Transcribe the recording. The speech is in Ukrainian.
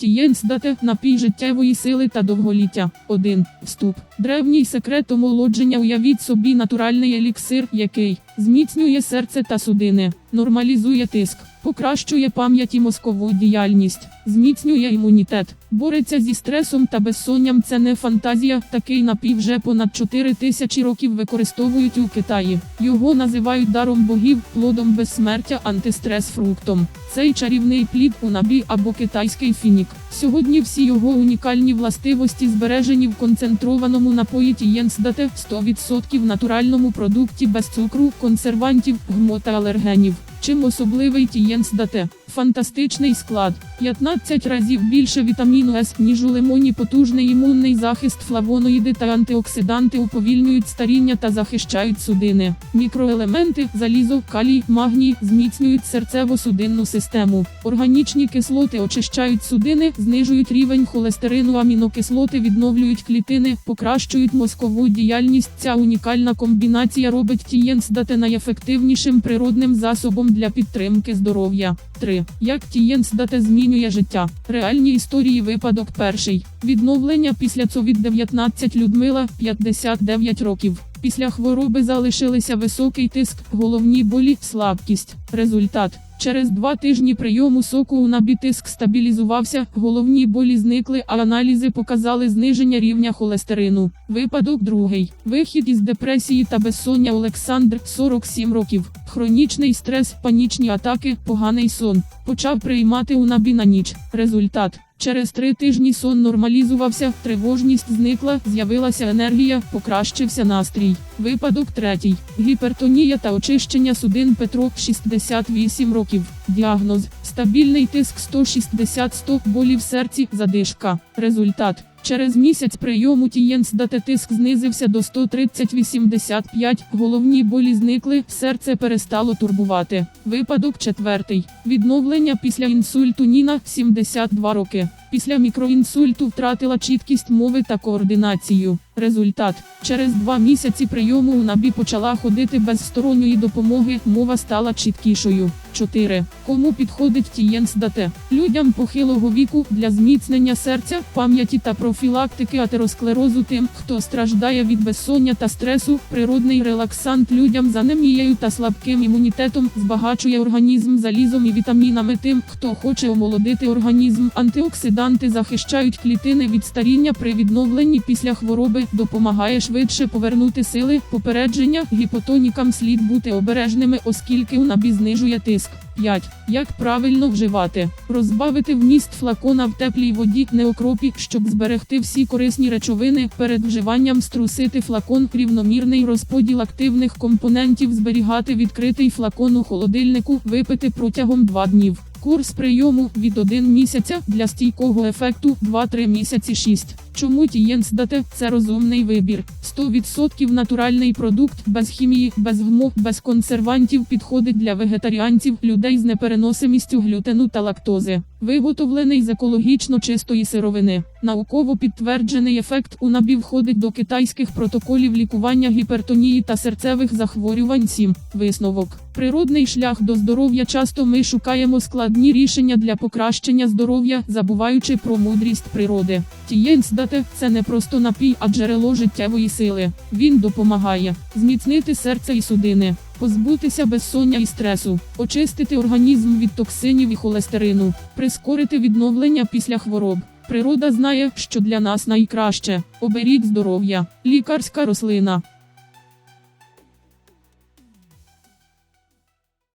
Тієнс дате напій життєвої сили та довголіття. 1. Вступ. Древній секрет омолодження уявіть собі натуральний еліксир, який зміцнює серце та судини, нормалізує тиск, покращує пам'ять і мозкову діяльність, зміцнює імунітет, бореться зі стресом та безсонням. Це не фантазія. Такий напій вже понад 4 тисячі років використовують у Китаї. Його називають даром богів, плодом безсмертя, антистрес фруктом. Цей чарівний плід у набі або китайський фінік. Сьогодні всі його унікальні властивості збережені в концентрованому напої Тієнсдате 100% натуральному продукті без цукру, консервантів, гмо та алергенів. Чим особливий Тієнсдате? Фантастичний склад. 15 разів більше вітаміну С, ніж у лимоні потужний імунний захист флавоноїди та антиоксиданти уповільнюють старіння та захищають судини. Мікроелементи, залізо, калій, магній зміцнюють серцево-судинну систему. Органічні кислоти очищають судини, знижують рівень холестерину, амінокислоти відновлюють клітини, покращують мозкову діяльність. Ця унікальна комбінація робить Тієнсдате найефективнішим природним засобом для підтримки здоров'я. 3. Як Тієнс дате змінює життя. Реальні історії випадок перший. Відновлення після COVID-19 Людмила 59 років. Після хвороби залишилися високий тиск, головні болі, слабкість. Результат. Через два тижні прийому соку у набі тиск стабілізувався, головні болі зникли, а аналізи показали зниження рівня холестерину. Випадок другий. Вихід із депресії та безсоння Олександр 47 років. Хронічний стрес, панічні атаки, поганий сон. Почав приймати у набі на ніч. Результат. Через три тижні сон нормалізувався, тривожність зникла, з'явилася енергія, покращився настрій. Випадок третій. Гіпертонія та очищення судин Петро 68 років. Діагноз. Стабільний тиск 160-100, болі в серці, задишка. Результат. Через місяць прийому Тієнсдате тиск знизився до 130-85, головні болі зникли, серце перестало турбувати. Випадок четвертий. Відновлення після інсульту Ніна 72 роки. Після мікроінсульту втратила чіткість мови та координацію. Результат. Через два місяці прийому у набі почала ходити без сторонньої допомоги, мова стала чіткішою. 4. Кому підходить Тієнсдате? Людям похилого віку для зміцнення серця, пам'яті та профілактики атеросклерозу тим, хто страждає від безсоння та стресу, природний релаксант людям з анемією та слабким імунітетом, збагачує організм залізом і вітамінами тим, хто хоче омолодити організм. Антиоксиданти захищають клітини від старіння при відновленні після хвороби, допомагає швидше повернути сили, попередження, гіпотонікам слід бути обережними, оскільки набі знижує тиск. 5. Як правильно вживати? Розбавити вміст флакона в теплій воді, не окропі, щоб зберегти всі корисні речовини. Перед вживанням струсити флакон, рівномірний розподіл активних компонентів, зберігати відкритий флакон у холодильнику, випити протягом 2 днів. Курс прийому від 1 місяця для стійкого ефекту 2-3 місяці 6. Чому Тієнсдате – це розумний вибір. 100% натуральний продукт, без хімії, без гмо, без консервантів підходить для вегетаріанців, людей з непереносимістю глютену та лактози. Виготовлений з екологічно чистої сировини. Науково підтверджений ефект у набі входить до китайських протоколів лікування гіпертонії та серцевих захворювань 7. Висновок. Природний шлях до здоров'я часто ми шукаємо складні рішення для покращення здоров'я, забуваючи про мудрість природи. Тієнсдате – це не просто напій, а джерело життєвої сили. Він допомагає зміцнити серце і судини, позбутися безсоння і стресу, очистити організм від токсинів і холестерину, прискорити відновлення після хвороб. Природа знає, що для нас найкраще. Оберіть здоров'я. Лікарська рослина.